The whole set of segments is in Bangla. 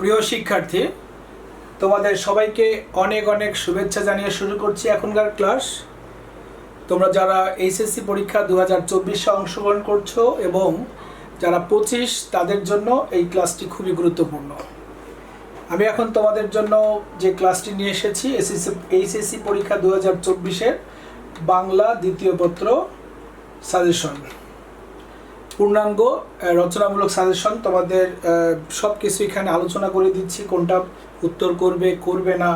প্রিয় শিক্ষার্থী, তোমাদের সবাইকে অনেক অনেক শুভেচ্ছা জানিয়ে শুরু করছি এখনকার ক্লাস। তোমরা যারা এইচএসসি পরীক্ষা দু হাজার চব্বিশে অংশগ্রহণ করছ এবং যারা পঁচিশ, তাদের জন্য এই ক্লাসটি খুবই গুরুত্বপূর্ণ। আমি এখন তোমাদের জন্য যে ক্লাসটি নিয়ে এসেছি এসএসসি এইচএসসি পরীক্ষা দু হাজার চব্বিশের বাংলা দ্বিতীয় পত্র সাজেশন পূর্ণাঙ্গ রচনামূলক সাজেশন তোমাদের সব কিছু এখানে আলোচনা করে দিচ্ছি, কোনটা উত্তর করবে করবে না।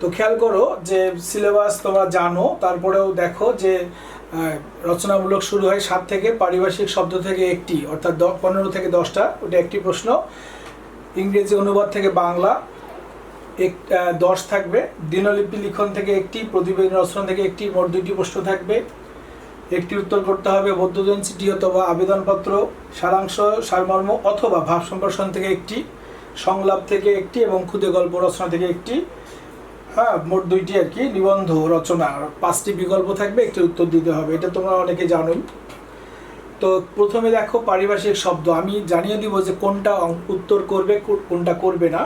তো খেয়াল করো যে সিলেবাস তোমরা জানো, তারপরেও দেখো যে রচনামূলক শুরু হয় সাত থেকে, পারিভাষিক শব্দ থেকে একটি, অর্থাৎ পনেরো থেকে দশটা, ওটা একটি প্রশ্ন। ইংরেজি অনুবাদ থেকে বাংলা, এক দশ থাকবে। দিনলিপি লিখন থেকে একটি প্রতিবেদন রচনা থেকে একটি, মোট দুইটি প্রশ্ন থাকবে। একটি উত্তর করতে হবে বৌদ্ধজন চিঠি অথবা আবেদনপত্র, সারাংশ, সারমর্ম অথবা ভাব সম্প্রসারণ থেকে একটি, সংলাপ থেকে একটি এবং ক্ষুদে গল্প রচনা থেকে একটি। হ্যাঁ মোট দুইটি আর কি, নিবন্ধ, রচনা পাঁচটি বিকল্প থাকবে, একটি উত্তর দিতে হবে। এটা তোমরা অনেকে জানোই। তো প্রথমে দেখো পারিভাষিক শব্দ। আমি জানিয়ে দিব যে কোনটা উত্তর করবে কোনটা করবে না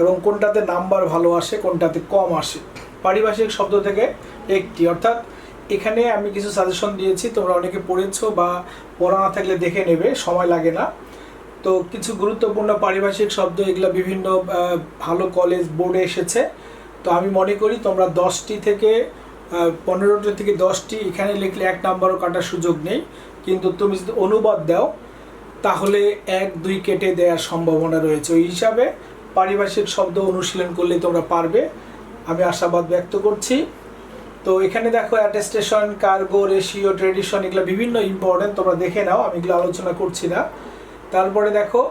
এবং কোনটাতে নাম্বার ভালো আসে, কোনটাতে কম আসে। পারিভাষিক শব্দ থেকে একটি, অর্থাৎ এখানে আমি কিছু সাজেশন দিয়েছি, তোমরা অনেকে পড়েছো বা পড়া না থাকলে দেখে নেবে, সময় লাগে না। তো কিছু গুরুত্বপূর্ণ পারিভাষিক শব্দ, এগুলো বিভিন্ন ভালো কলেজ বোর্ডে এসেছে। তো আমি মনে করি তোমরা দশটি থেকে পনেরোটি থেকে দশটি এখানে লিখলে এক নাম্বারও কাটার সুযোগ নেই। কিন্তু তুমি যদি অনুবাদ দাও, তাহলে এক, দুই কেটে দেওয়ার সম্ভাবনা রয়েছে। ওই হিসাবে পারিভাষিক শব্দ অনুশীলন করলে তোমরা পারবে। আমি আশাবাদ ব্যক্ত করছি। তো এখানে দেখো অ্যাটেস্টেশন কার্গো রেশিও ট্রেডিশন এগুলো বিভিন্ন ইম্পর্টেন্ট তোমরা দেখে নাও, আমি এগুলো আলোচনা করছি না তারপরে দেখো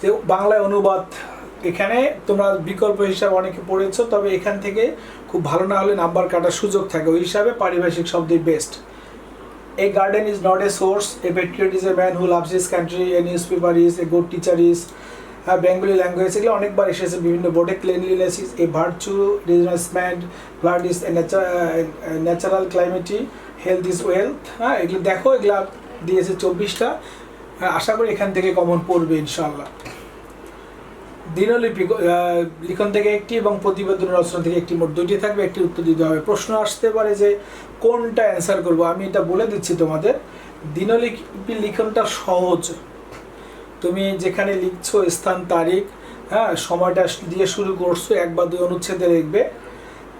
যে বাংলায় অনুবাদ, এখানে তোমরা বিকল্প হিসাবে অনেকে পড়েছো, তবে এখান থেকে খুব ভালো না হলে নাম্বার কাটার সুযোগ থাকে ওই হিসাবে পারিভাষিক শব্দই best A garden is not a source. A patriot is a man who loves his a news newspaper is a good teacher is. Bengali language এগুলো অনেকবার এসেছে, বিভিন্ন বোর্ডে cleanliness is a virtue রিজনেসমেন্ট blood is natural climate health is wealth হ্যাঁ এগুলো দেখো, এগুলো দিয়েছে চব্বিশটা। আশা করি এখান থেকে কমন পড়বে ইনশাল্লাহ দিনলিপি লিখন থেকে একটি এবং প্রতিবেদন রচনা থেকে একটি মোট দুইটি থাকবে। একটি উত্তর দিতে হবে। প্রশ্ন আসতে পারে যে, কোনটা অ্যান্সার করব? আমি এটা বলে দিচ্ছি তোমাদের। দিনলিপি লিখনটা সহজ। তুমি যেখানে লিখছো স্থান, তারিখ হ্যাঁ সময়টা দিয়ে শুরু করছ, এক বা দুই অনুচ্ছেদে লিখবে।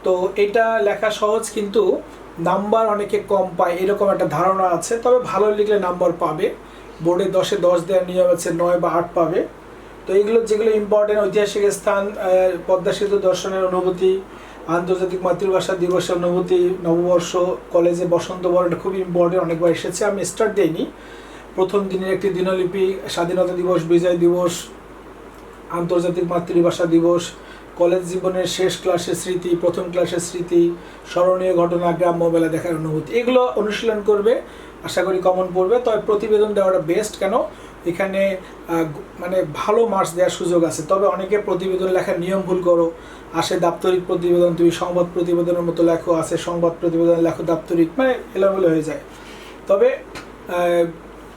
তো এটা লেখা সহজ, কিন্তু নাম্বার অনেকে কম পায়, এরকম একটা ধারণা আছে। তবে ভালো লিখলে নাম্বার পাবে। বোর্ডে দশে দশ দেওয়ার নিয়ম আছে, নয় বা আট পাবে। তো এগুলো যেগুলো ইম্পর্টেন্ট ঐতিহাসিক স্থান পদ্মা সেতু দর্শনের অনুভূতি, আন্তর্জাতিক মাতৃভাষা দিবসের অনুভূতি, নববর্ষ, কলেজে বসন্ত বরণ এটা খুবই ইম্পর্টেন্ট অনেকবার এসেছে। আমি স্টার্ট দেইনি। প্রথম দিনের একটি দিনলিপি, স্বাধীনতা দিবস, বিজয় দিবস, আন্তর্জাতিক মাতৃভাষা দিবস, কলেজ জীবনের শেষ ক্লাসের স্মৃতি, প্রথম ক্লাসের স্মৃতি, স্মরণীয় ঘটনা, গ্রাম্য মেলা দেখার অনুভূতি। এগুলো অনুশীলন করবে, আশা করি কমন পড়বে। তবে প্রতিবেদন দেওয়াটা বেস্ট কেন? এখানে মানে ভালো মার্কস দেওয়ার সুযোগ আছে। তবে অনেকে প্রতিবেদন লেখার নিয়ম ভুল করো। আসে দাপ্তরিক প্রতিবেদন, তুমি সংবাদ প্রতিবেদনের মতো লেখো, আসে সংবাদ প্রতিবেদন লেখো দাপ্তরিক মানে এলোমেলো হয়ে যায়। তবে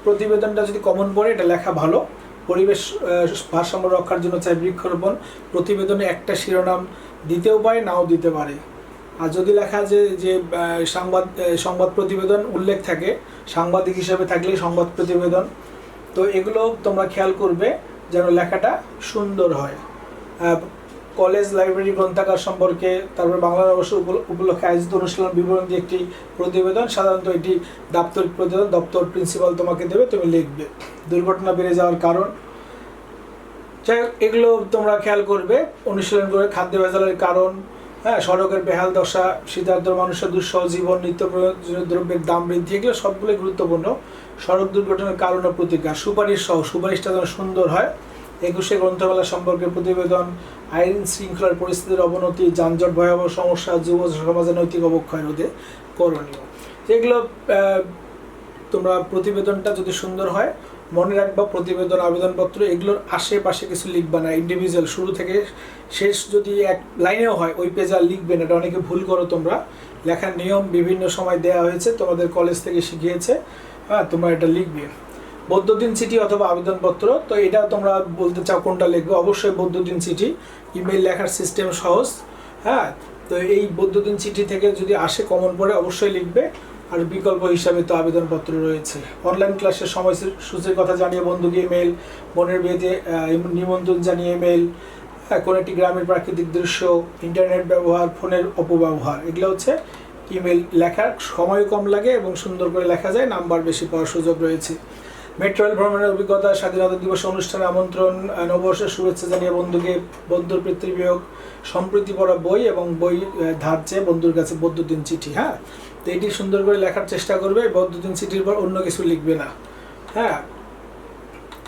প্রতিবেদনটা যদি কমন পড়ে, এটা লেখা ভালো। পরিবেশ ভারসাম্য রক্ষার জন্য চাই বৃক্ষরোপণ। প্রতিবেদনে একটা শিরোনাম দিতেও পারে, নাও দিতে পারে। আর যদি লেখা যে যে সংবাদ সংবাদ প্রতিবেদন উল্লেখ থাকে, সাংবাদিক হিসেবে থাকলেই সংবাদ প্রতিবেদন। তো এগুলো তোমরা খেয়াল করবে যেন লেখাটা সুন্দর হয়। কলেজ লাইব্রেরি গ্রন্থাগার সম্পর্কে, তারপর বাংলা নববর্ষ উপলক্ষে আয়োজিত অনুষ্ঠান বিবরণ দিয়ে একটি প্রতিবেদন, সাধারণত এটি দাপ্তরিক প্রতিবেদন, দপ্তর প্রিন্সিপাল তোমাকে দেবে, তুমি লিখবে। দুর্ঘটনা বেড়ে যাওয়ার কারণ। যাই এগুলো তোমরা খেয়াল করবে। অনুশীলন করে খাদ্য ভেজালের কারণ হ্যাঁ সড়কের বেহাল দশা, শীতার্থ মানুষের দুঃসহ জীবন, নিত্য প্রয়োজনীয় দ্রব্যের দাম বৃদ্ধি, এগুলো সবগুলোই গুরুত্বপূর্ণ। সড়ক দুর্ঘটনার কারণ ও প্রতিকার। সুপারিশ সহ, সুপারিশটা যেন সুন্দর হয়। একুশে গ্রন্থমেলা সম্পর্কে প্রতিবেদন, আইন শৃঙ্খলার পরিস্থিতির অবনতি, যানজট, ভয়াবহ সমস্যা, যুব সমাজের নৈতিক অবক্ষয় রোধে করণীয়। যেগুলো তোমরা প্রতিবেদনটা যদি সুন্দর হয়, মনে রাখবা প্রতিবেদন, আবেদনপত্র, এগুলোর আশেপাশে কিছু লিখবা না। ইন্ডিভিজুয়াল শুরু থেকে শেষ যদি এক লাইনেও হয়, ওই পেজ আর লিখবে না। এটা অনেকে ভুল করো তোমরা। লেখার নিয়ম বিভিন্ন সময় দেয়া হয়েছে, তোমাদের কলেজ থেকে শিখিয়েছে। হ্যাঁ তোমরা এটা লিখবে। বৈদ্যুতিন চিঠি অথবা আবেদনপত্র তো এটা তোমরা বলতে চাও কোনটা লিখবে? অবশ্যই বৈদ্যুতিন চিঠি ইমেল লেখার সিস্টেম সহজ হ্যাঁ? তো এই বৈদ্যুতিন চিঠি থেকে যদি আসে কমন পড়ে অবশ্যই লিখবে। আর বিকল্প হিসাবে তো আবেদনপত্র রয়েছে। অনলাইন ক্লাসের সময় সময়সূচির কথা জানিয়ে বন্ধুকে ইমেল বোনের বিয়েতে নিমন্ত্রণ জানিয়ে ইমেল হ্যাঁ, কোনো একটি গ্রামের প্রাকৃতিক দৃশ্য ইন্টারনেট ব্যবহার ফোনের অপব্যবহার এগুলো হচ্ছে ইমেল লেখার সময় কম লাগে এবং সুন্দর করে লেখা যায় নাম্বার বেশি পাওয়ার সুযোগ রয়েছে। মেট্রো রেল ভ্রমণের অভিজ্ঞতা, স্বাধীনতা দিবস অনুষ্ঠানে আমন্ত্রণ নববর্ষের শুভেচ্ছা জানিয়ে বন্ধুকে বন্ধুর পিতৃবিয়োগ সম্প্রীতি পড়া বই এবং বই ধার চেয়ে বন্ধুর কাছে বৈদ্যুতিন চিঠি হ্যাঁ? তো এটি সুন্দর করে লেখার চেষ্টা করবে, বৈদ্যুতিন চিঠির পর অন্য কিছু লিখবে না হ্যাঁ?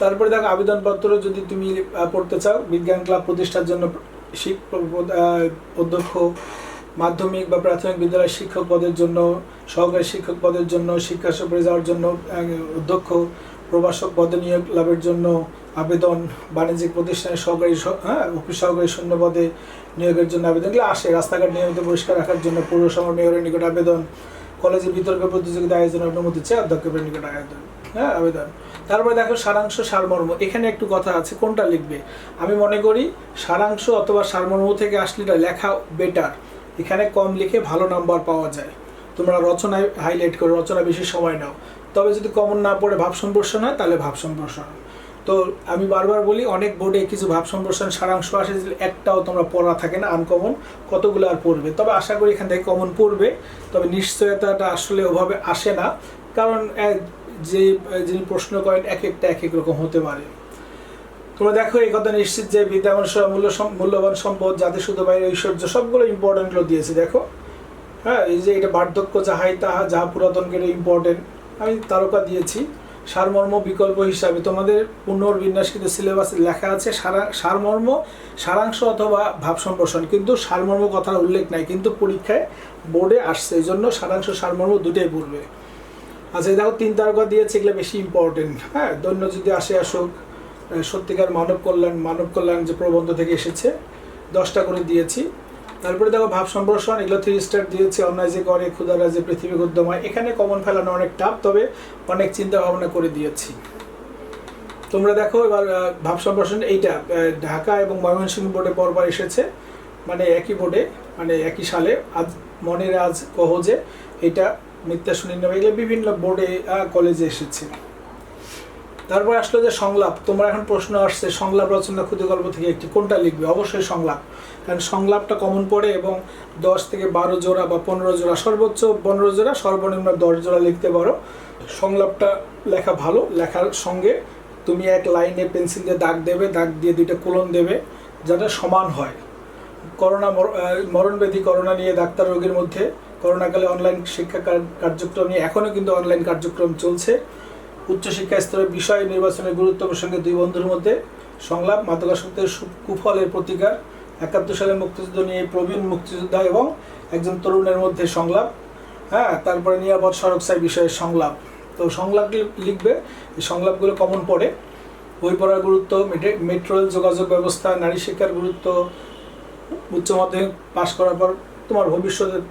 তারপরে দেখো, আবেদনপত্র যদি তুমি পড়তে চাও, বিজ্ঞান ক্লাব প্রতিষ্ঠার জন্য অধ্যক্ষ, মাধ্যমিক বা প্রাথমিক বিদ্যালয়ের শিক্ষক পদের জন্য, সহকারী শিক্ষক পদের জন্য, শিক্ষা সফরে যাওয়ার জন্য অধ্যক্ষ প্রভাষক পদে নিয়োগ লাভের জন্য আবেদন বাণিজ্যিক প্রতিষ্ঠানের সহকারী হ্যাঁ অফিস সহকারী শূন্য পদে নিয়োগের জন্য আবেদন এগুলো আসে। রাস্তাঘাট নিয়মিত পরিষ্কার রাখার জন্য পৌরসভার মেয়রের নিকট আবেদন, কলেজে বিতর্ক প্রতিযোগিতা আয়োজনের অনুমতি চেয়ে অধ্যক্ষের নিকট আবেদন হ্যাঁ আবেদন। তারপরে দেখো সারাংশ সারমর্ম। এখানে একটু কথা আছে, কোনটা লিখবে? আমি মনে করি সারাংশ অথবা সারমর্ম থেকে আসলে লেখা বেটার এখানে কম লিখে ভালো নাম্বার পাওয়া যায়। তোমরা রচনায় হাইলাইট করো, রচনা বেশি সময় নাও। তবে যদি কমন না পড়ে ভাব সম্প্রসারণ হয়, তাহলে ভাব সম্প্রসারণ তো আমি বারবার বলি, অনেক বোর্ডে কিছু ভাব সম্প্রসারণ সারাংশ আসে, যে একটাও তোমরা পড়া থাকে না আনকমন কতগুলো আর পড়বে? তবে আশা করি এখান থেকে কমন পড়বে, তবে নিশ্চয়তাটা আসলে ওভাবে আসে না, কারণ যে যিনি প্রশ্ন করেন, এক একটা এক এক রকম হতে পারে। তোমরা দেখো, এই কথা নিশ্চিত যে বিদ্যমান মূল্য মূল্যবান সম্পদ যাদের শুধু বাইরে ঐশ্বর্য সবগুলো ইম্পর্টেন্টগুলো দিয়েছে, দেখো। হ্যাঁ এই যে এটা বার্ধক্য, যাহাই তাহা, যাহা পুরাতনকে ইম্পর্টেন্ট আমি তারকা দিয়েছি। সারমর্ম বিকল্প হিসাবে তোমাদের পুনর্বিন্যাসকৃত সিলেবাসে লেখা আছে, সারা, সারমর্ম, সারাংশ অথবা ভাব সম্প্রসারণ। কিন্তু সারমর্ম কথার উল্লেখ নাই, কিন্তু পরীক্ষায় বোর্ডে আসছে এই জন্য সারাংশ, সারমর্ম দুটোই পড়বে আচ্ছা দেখো, তিন তারকা দিয়েছে, এগুলো বেশি ইম্পর্টেন্ট হ্যাঁ দৈন্য যদি আসে, আসুক সত্যিকার মানব কল্যাণ মানব কল্যাণ যে প্রবন্ধ থেকে এসেছে, দশটা করে দিয়েছি। তারপরে দেখো ভাব সম্প্রসারণ, এগুলো থ্রি স্টার দিয়েছে, অন্যায় যে করে ক্ষুদারা যে পৃথিবী উদ্যমায়। এখানে কমন ফেলানো অনেক টাফ তবে অনেক চিন্তা ভাবনা করে দিয়েছি। তোমরা দেখো এবার ভাব সম্প্রসারণ, এইটা ঢাকা এবং ময়মনসিংহ বোর্ডে পরবার এসেছে। মানে একই বোর্ডে মানে একই সালে। আজ মনের আজ কহজে এটা মিথ্যা সুনির্ণয় এগুলো বিভিন্ন বোর্ডে কলেজে এসেছে। তারপর আসলো যে সংলাপ। তোমার এখন প্রশ্ন আসছে, সংলাপ রচনা ক্ষুদে গল্প থেকে একটি কোনটা লিখবে? অবশ্যই সংলাপ। কারণ সংলাপটা কমন পড়ে এবং দশ থেকে বারো জোড়া বা পনেরো জোড়া, সর্বোচ্চ পনেরো জোড়া, সর্বনিম্ন দশ জোড়া লিখতে পারো। সংলাপটা লেখা ভালো, লেখার সঙ্গে তুমি এক লাইনে পেন্সিল দিয়ে দাগ দেবে, দাগ দিয়ে দুইটা কোলন দেবে, যাতে সমান হয়। করোনা মরণব্যাধি, করোনা নিয়ে ডাক্তার রোগীর মধ্যে, করোনাকালে অনলাইন শিক্ষা কার্যক্রম নিয়ে এখনও কিন্তু অনলাইন কার্যক্রম চলছে। উচ্চশিক্ষা স্তরের বিষয় নির্বাচনের গুরুত্ব প্রসঙ্গে দুই বন্ধুর মধ্যে সংলাপ, মাদকাসক্তের কুফলের প্রতিকার, একাত্তর সালে মুক্তিযুদ্ধ নিয়ে প্রবীণ মুক্তিযোদ্ধা এবং একজন তরুণের মধ্যে সংলাপ হ্যাঁ তারপরে নিরাপদ সড়ক সাই বিষয়ে সংলাপ। তো সংলাপ লিখবে, এই সংলাপগুলো কমন পড়ে। বই পড়ার গুরুত্ব, মেটে- মেট্রো যোগাযোগ ব্যবস্থা, নারী শিক্ষার গুরুত্ব, উচ্চ মাধ্যমিক পাশ করার পর তোমার ভবিষ্যতের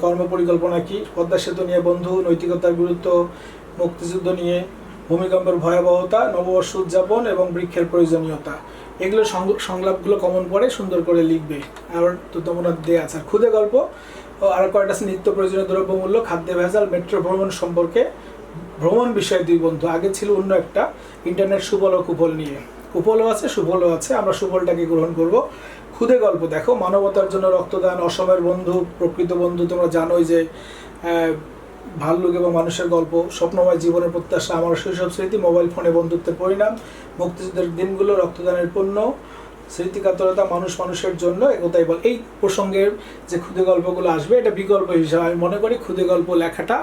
কর্ম পরিকল্পনা কি? পদ্মা সেতু নিয়ে বন্ধু, নৈতিকতার গুরুত্ব মুক্তিযুদ্ধ নিয়ে ভূমিকম্পের ভয়াবহতা, নববর্ষ উদযাপন এবং বৃক্ষের প্রয়োজনীয়তা। এগুলো সংলাপগুলো কমন পড়ে, সুন্দর করে লিখবে। আর তো তোমরা দেয়া আছে। আর খুদে গল্প আর কয়েকটা আছে, নিত্য প্রয়োজনীয় দ্রব্যমূল্য, খাদ্য, ভেজাল মেট্রো ভ্রমণ সম্পর্কে ভ্রমণ বিষয়ে দুই বন্ধু। আগে ছিল অন্য একটা ইন্টারনেট সুফল ও কুফল নিয়ে। কুফলও আছে, সুফলও আছে। আমরা সুফলটাকে গ্রহণ করব। খুদে গল্প দেখো। মানবতার জন্য রক্তদান, অসমের বন্ধু, প্রকৃত বন্ধু তোমরা জানোই যে ভাল্লুক এবং মানুষের গল্প, স্বপ্নময় জীবনের প্রত্যাশা, আমার শৈশব স্মৃতি, মোবাইল ফোনে বন্ধুত্বের পরিণাম, মুক্তিযুদ্ধের দিনগুলো, রক্তদানের পণ্য, স্মৃতিকাতরতা, মানুষ মানুষের জন্য একতাই বল। এই প্রসঙ্গের যে ক্ষুদে গল্পগুলো আসবে, এটা বিকল্প হিসাবে আমি মনে করি ক্ষুদে গল্প লেখাটা।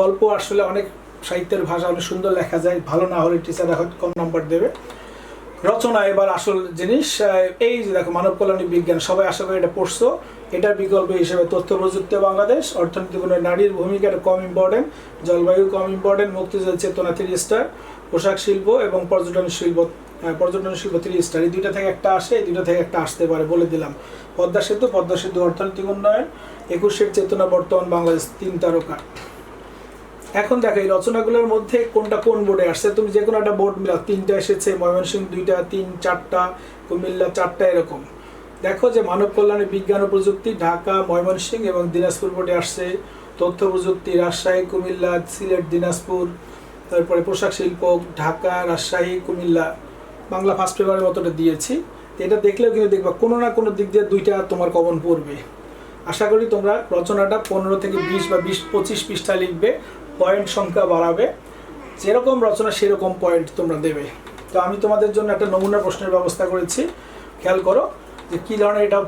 গল্প আসলে অনেক সাহিত্যের ভাষা অনেক সুন্দর লেখা যায়, ভালো না হলে টিচাররা হয়তো কম নাম্বার দেবে। রচনা এবার আসল জিনিস এই যে দেখো মানব কল্যাণী বিজ্ঞান, সবাই আশা করি এটা পড়ছো। এটার বিকল্প হিসেবে তথ্য প্রযুক্তি বাংলাদেশ, অর্থনীতি কোনো নারীর ভূমিকা এটা কম ইম্পর্টেন্ট জলবায়ু কম ইম্পর্টেন্ট মুক্তিযুদ্ধ চেতনা থ্রি স্টার পোশাক শিল্প এবং পর্যটন শিল্প পর্যটন শিল্প থ্রি স্টার এই দুইটা থেকে একটা আসে, এই দুইটা থেকে একটা আসতে পারে বলে দিলাম। পদ্মা সেতু পদ্মা সেতু অর্থনৈতিক উন্নয়ন, একুশের চেতনা বর্তমান বাংলাদেশ, তিন তারকা। এখন দেখো, এই রচনাগুলোর মধ্যে কোনটা কোন বোর্ডে আসছে? তুমি যে কোনো একটা বোর্ড মিলাও, তিনটা এসেছে, ময়মনসিংহ দুইটা, তিন চারটা, কুমিল্লা চারটা, এরকম। দেখো যে মানব কল্যাণে বিজ্ঞান ও প্রযুক্তি, ঢাকা, ময়মনসিংহ এবং দিনাজপুর বোর্ডে আসছে। তথ্য প্রযুক্তি, রাজশাহী, কুমিল্লা, সিলেট, দিনাজপুর, তারপরে পোশাক শিল্প, ঢাকা, রাজশাহী, কুমিল্লা। বাংলা ফার্স্ট পেপারের মতোটা দিয়েছি। এটা দেখলেও কিন্তু দেখবা, কোনো না কোনো দিক দিয়ে দুইটা তোমার কমন পড়বে। আশা করি তোমরা রচনাটা পনেরো থেকে বিশ বা বিশ, পঁচিশ পৃষ্ঠা লিখবে। পয়েন্ট সংখ্যা বাড়াবে। যেরকম রচনা, সেরকম পয়েন্ট তোমরা দেবে। তো আমি তোমাদের জন্য একটা নমুনা প্রশ্নের ব্যবস্থা করেছি। খেয়াল করো যে কী ধরনের এটা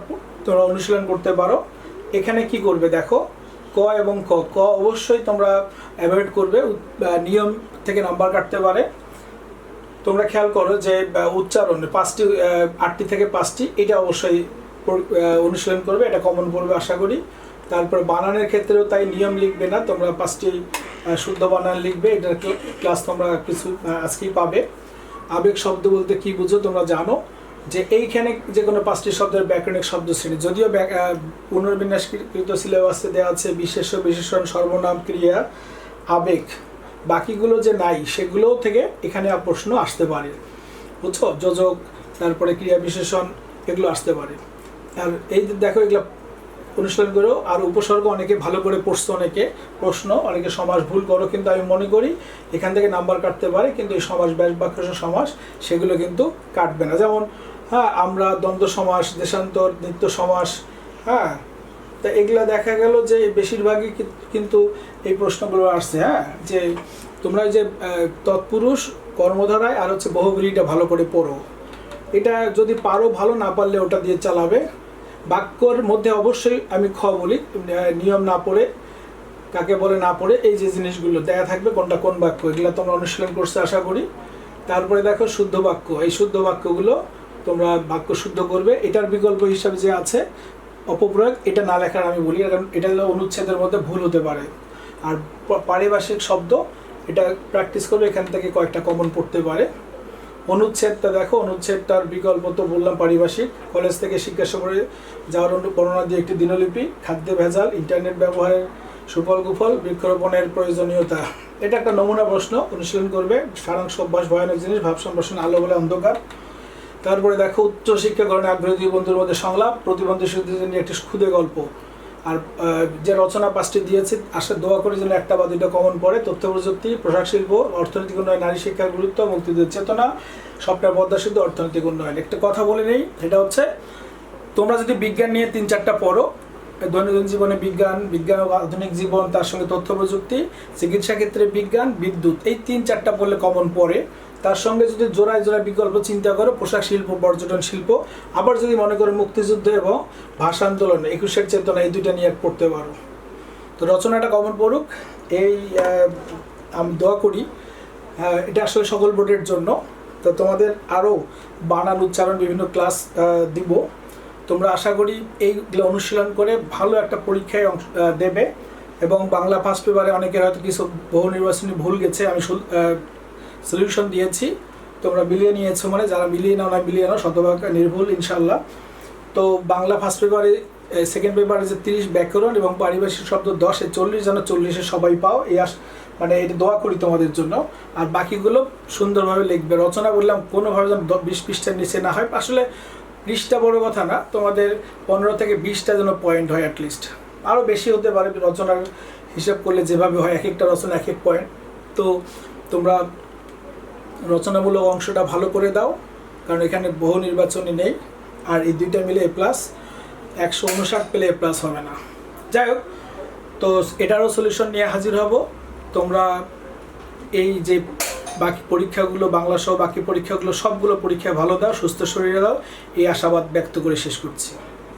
তোমরা অনুশীলন করতে পারো। এখানে কি করবে দেখো, ক এবং ক ক অবশ্যই তোমরা অ্যাভয়েড করবে নিয়ম থেকে নাম্বার কাটতে পারে। তোমরা খেয়াল করো যে উচ্চারণ পাঁচটি আটটি থেকে পাঁচটি, এটা অবশ্যই অনুশীলন করবে, এটা কমন পড়বে আশা করি। তারপর বানানের ক্ষেত্রেও তাই নিয়ম লিখবে না, তোমরা পাঁচটি শুদ্ধ বানান লিখবে ক্লা- ক্লাস তোমরা কিছু আজকেই পাবে। আবেগ শব্দ বলতে কি বুঝো তোমরা জানো? যে এইখানে যে কোনো পাঁচটি শব্দের ব্যাকরণিক শব্দ শ্রেণি, যদিও পুনর্বিন্যাসকৃত সিলেবাসে দেওয়া আছে বিশেষ বিশেষণ, সর্বনাম, ক্রিয়া, আবেগ। বাকিগুলো যে নাই সেগুলো থেকে এখানে প্রশ্ন আসতে পারে। বুঝছ? যোজক, তারপরে ক্রিয়া বিশেষণ, এগুলো আসতে পারে। আর এই দেখো, এগুলো অনুশীলন করো আর উপসর্গ অনেকে ভালো করে পড়ছো অনেকে, প্রশ্ন, অনেকে সমাজ ভুল করো কিন্তু আমি মনে করি এখান থেকে নাম্বার কাটতে পারে, কিন্তু এই সমাজ ব্যাস বাক্য সমাস, সেগুলো কিন্তু কাটবে না। যেমন হ্যাঁ আমরা দ্বন্দ্ব সমাস, দেশান্তর, নিত্য সমাস হ্যাঁ তা এগুলা দেখা গেল যে বেশিরভাগই কিন্তু এই প্রশ্নগুলো আসছে হ্যাঁ যে তোমরা যে তৎপুরুষ, কর্মধারায় আর হচ্ছে বহুগুলিটা ভালো করে পড়ো। এটা যদি পারো ভালো না পারলে ওটা দিয়ে চালাবে। বাক্যর মধ্যে অবশ্যই আমি খ বলি নিয়ম না পড়ে, কাকে বলে না পড়ে, এই যে জিনিসগুলো দেয়া থাকবে, কোনটা কোন বাক্য, এগুলো তোমরা অনুশীলন করছে আশা করি। তারপরে দেখো শুদ্ধ বাক্য, এই শুদ্ধ বাক্যগুলো তোমরা বাক্য শুদ্ধ করবে। এটার বিকল্প হিসাবে যে আছে, অপপ্রয়োগ, এটা না লেখার আমি বলি, কারণ এটা অনুচ্ছেদের মধ্যে ভুল হতে পারে। আর পারিভাষিক শব্দ, এটা প্র্যাকটিস করবে, এখান থেকে কয়েকটা কমন পড়তে পারে। অনুচ্ছেদটা দেখো, অনুচ্ছেদটার বিকল্প তো বললাম পারিভাষিক। কলেজ থেকে শিক্ষা সফরে যাওয়ার বর্ণনা দিয়ে একটি দিনলিপি, খাদ্য ভেজাল, ইন্টারনেট ব্যবহারের সুফল কুফল, বৃক্ষরোপণের প্রয়োজনীয়তা। এটা একটা নমুনা প্রশ্ন, অনুশীলন করবে, সারাংশ অভ্যাস, ভয়ানক জিনিস, ভাব সম্ভাষণ আলো বলে অন্ধকার। তারপরে দেখো উচ্চশিক্ষা গ্রহণে আগ্রহী দুই বন্ধুর মধ্যে সংলাপ, প্রতিবন্ধী শিশুদের নিয়ে একটি ক্ষুদে গল্প। আর যে রচনা পাঁচটি দিয়েছে আশা দোয়া করে যেন একটা বা দুটো কমন পড়ে, তথ্য, প্রযুক্তি, পোশাক শিল্প, অর্থনৈতিক উন্নয়ন, নারী শিক্ষার গুরুত্ব, মুক্তিযুদ্ধের চেতনা সফটওয়্যার পদ্মা সিদ্ধ অর্থনৈতিক উন্নয়ন। একটা কথা বলে নেই, এটা হচ্ছে তোমরা যদি বিজ্ঞান নিয়ে তিন চারটা পড়ো, দৈনন্দিন জীবনে বিজ্ঞান বিজ্ঞান ও আধুনিক জীবন, তার সঙ্গে তথ্য, প্রযুক্তি, চিকিৎসা ক্ষেত্রে বিজ্ঞান, বিদ্যুৎ, এই তিন চারটা পড়লে কমন পড়ে। তার সঙ্গে যদি জোড়ায় জোড়ায় বিকল্প চিন্তা করো, পোশাক শিল্প, পর্যটন শিল্প, আবার যদি মনে করো মুক্তিযুদ্ধ এবং ভাষা আন্দোলন, একুশের চেতনা, এই দুইটা নিয়ে পড়তে পারো। তো রচনাটা কমন পড়ুক। এই আমি দোয়া করি এটা আসলে সকল বোর্ডের জন্য। তো তোমাদের আরও বানান, উচ্চারণ, বিভিন্ন ক্লাস দিব। তোমরা আশা করি এইগুলো অনুশীলন করে ভালো একটা পরীক্ষায় অংশ দেবে। এবং বাংলা ফার্স্ট পেপারে অনেকের হয়তো কিছু বহু নির্বাচনী ভুল গেছে, আমি সলিউশন দিয়েছি। তোমরা মিলিয়ে নিয়েছো মানে যারা মিলিয়ে নাও না মিলিয়ে নাও, শতভাগ নির্ভুল ইনশাল্লাহ তো বাংলা ফার্স্ট পেপারে সেকেন্ড পেপারে যে তিরিশ ব্যাকরণ এবং পারিভাষিক শব্দ দশে চল্লিশ যেন চল্লিশে সবাই পাও, এই আস মানে এটা দোয়া করি তোমাদের জন্য। আর বাকিগুলো সুন্দরভাবে লিখবে। রচনা বললাম কোনোভাবে যেন বিশ পৃষ্ঠার নিচে না হয়। আসলে পৃষ্ঠা বড় কথা না, তোমাদের পনেরো থেকে বিশটা যেন পয়েন্ট হয় অ্যাটলিস্ট আরও বেশি হতে পারে, রচনার হিসাব করলে যেভাবে হয়, এক একটা রচনা এক এক পয়েন্ট তো তোমরা রচনামূলক অংশটা ভালো করে দাও, কারণ এখানে বহু নির্বাচনী নেই। আর এই দুইটা মিলে এ প্লাস একশো উনষাট পেলে এ প্লাস হবে না। যাই হোক, তো এটারও সলিউশন নিয়ে হাজির হব। তোমরা এই যে বাকি পরীক্ষাগুলো বাংলা সহ বাকি পরীক্ষাগুলো, সবগুলো পরীক্ষায় ভালো দাও, সুস্থ শরীরে দাও। এই আশাবাদ ব্যক্ত করে শেষ করছি।